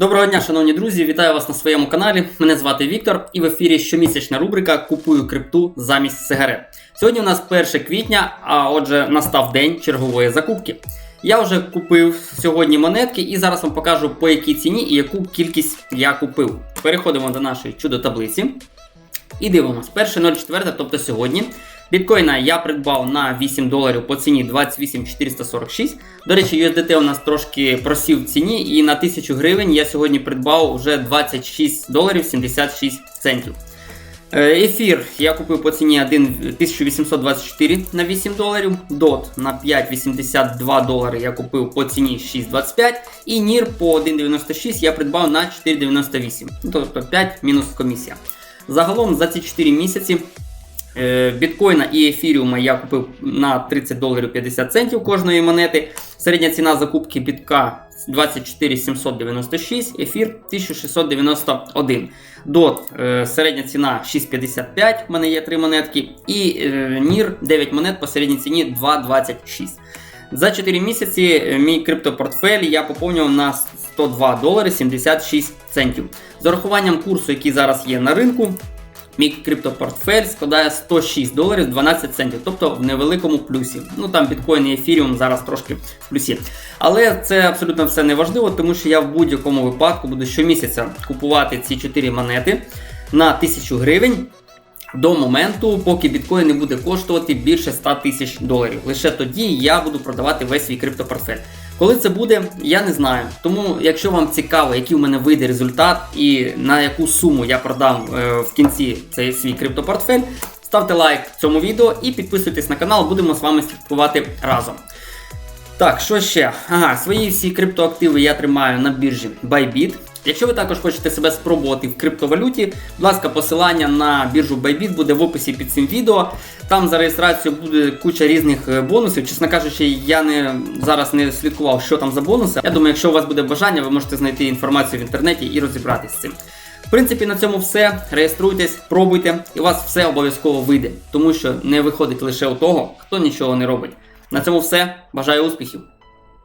Доброго дня, шановні друзі! Вітаю вас на своєму каналі. Мене звати Віктор, і в ефірі щомісячна рубрика Купую крипту замість сигарет. Сьогодні у нас 1 квітня, а отже, настав день чергової закупки. Я вже купив сьогодні монетки і зараз вам покажу по якій ціні і яку кількість я купив. Переходимо до нашої чудо таблиці. І дивимось, 1.04, тобто сьогодні. Біткоїна я придбав на 8 доларів по ціні 28446. До речі, USDT у нас трошки просів в ціні, і на 1000 гривень я сьогодні придбав вже 26 доларів 76 центів. Е, Ефір я купив по ціні 1824 на 8 доларів. DOT на 5,82 долари я купив по ціні 6,25. І NIR по 1,96 я придбав на 4,98. Ну, Тобто 5 мінус комісія. Загалом за ці 4 місяці біткоїна і ефіріума я купив на 30 доларів 50 центів кожної монети. Середня ціна закупки бітка 24 796, ефір 1691. Дот е, середня ціна 6,55, в мене є 3 монетки. І е, NIR 9 монет по середній ціні 2,26. За 4 місяці е, мій криптопортфель я поповнював на 102 долари 76 центів. З урахуванням курсу, який зараз є на ринку, мій криптопортфель складає 106 доларів 12 центів, тобто в невеликому плюсі. Ну там біткоін і ефіріум зараз трошки в плюсі. Але це абсолютно все не важливо, тому що я в будь-якому випадку буду щомісяця купувати ці 4 монети на 1000 гривень. До моменту, поки біткоін не буде коштувати більше 100 тисяч доларів. Лише тоді я буду продавати весь свій криптопортфель. Коли це буде, я не знаю. Тому, якщо вам цікаво, який у мене вийде результат і на яку суму я продам е, в кінці цей свій криптопортфель, ставте лайк цьому відео і підписуйтесь на канал, будемо з вами слідкувати разом. Так, що ще? Ага, свої всі криптоактиви я тримаю на біржі Bybit. Якщо ви також хочете себе спробувати в криптовалюті, будь ласка, посилання на біржу Bybit буде в описі під цим відео. Там за реєстрацію буде куча різних е, бонусів. Чесно кажучи, я не зараз не слідкував, що там за бонуси. Я думаю, якщо у вас буде бажання, ви можете знайти інформацію в інтернеті і розібратися з цим. В принципі, на цьому все. Реєструйтесь, пробуйте, і у вас все обов'язково вийде, тому що не виходить лише у того, хто нічого не робить. На цьому все. Бажаю успіхів!